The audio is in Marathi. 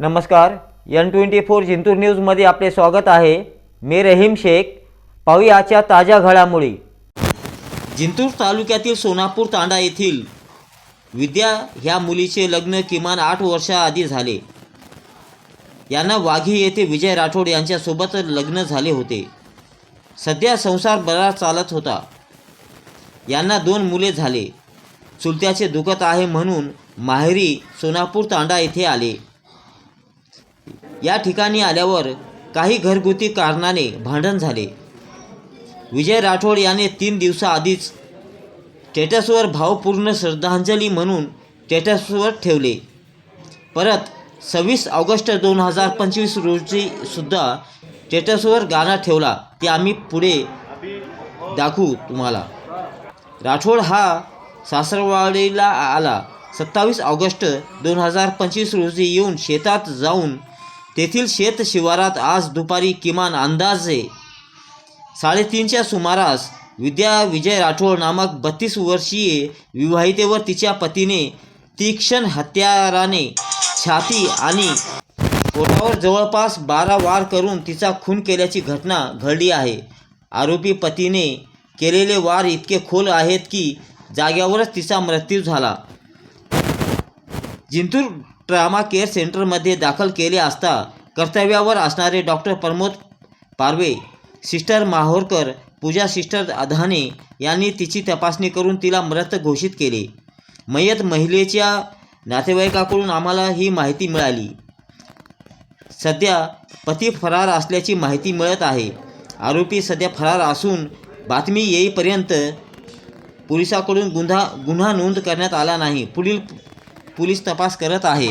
नमस्कार एन ट्वेंटी फोर जिंतूर न्यूजमध्ये आपले स्वागत आहे. मी रहीम शेख. पाहुयाच्या ताज्या घडामोडी. जिंतूर तालुक्यातील सोनापूर तांडा येथील विद्या ह्या मुलीचे लग्न किमान आठ वर्षाआधी झाले. यांना वाघी येथे विजय राठोड यांच्यासोबत लग्न झाले होते. सध्या संसार बरा चालत होता. यांना दोन मुले झाले. चुलत्याचे दुखत आहे म्हणून माहेरी सोनापूर तांडा येथे आले. या ठिकाणी आल्यावर काही घरगुती कारणाने भांडण झाले. विजय राठोड याने तीन दिवसाआधीच स्टेटसवर भावपूर्ण श्रद्धांजली म्हणून स्टेटसवर ठेवले. परत सव्वीस ऑगस्ट दोन हजार पंचवीस रोजीसुद्धा स्टेटसवर गाणं ठेवला. ते आम्ही पुढे दाखवू तुम्हाला. राठोड हा सासरवाडीला आला. सत्तावीस ऑगस्ट दोन हजार पंचवीस रोजी येऊन शेतात जाऊन तेथील शेत शिवारात आज दुपारी किमान अंदाजे साडेतीनच्या सुमारास विद्या विजय राठोड नामक बत्तीस वर्षीय विवाहितेवर तिच्या पतीने तीक्ष्ण हत्याराने छाती आणि पोटावर जवळपास बारा वार करून तिचा खून केल्याची घटना घडली आहे. आरोपी पतीने केलेले वार इतके खोल आहेत की जाग्यावरच तिचा मृत्यू झाला. जिंतूर ट्रामा केअर सेंटरमध्ये दाखल केले असता कर्तव्यावर असणारे doctor Pramod Parve sister Mahorkar Pooja sister Adhane यांनी तिची तपासणी करून तिला मृत घोषित केले. मयत महिलेच्या नातेवाईकाकडून आम्हाला ही माहिती मिळाली. सध्या पती फरार असल्याची माहिती मिळत आहे. आरोपी सध्या फरार असून बातमी येईपर्यंत पोलिसाकडून गुन्हा गुन्हा नोंद करण्यात आला नाही. पुढील पुलिस तपास करत आहे.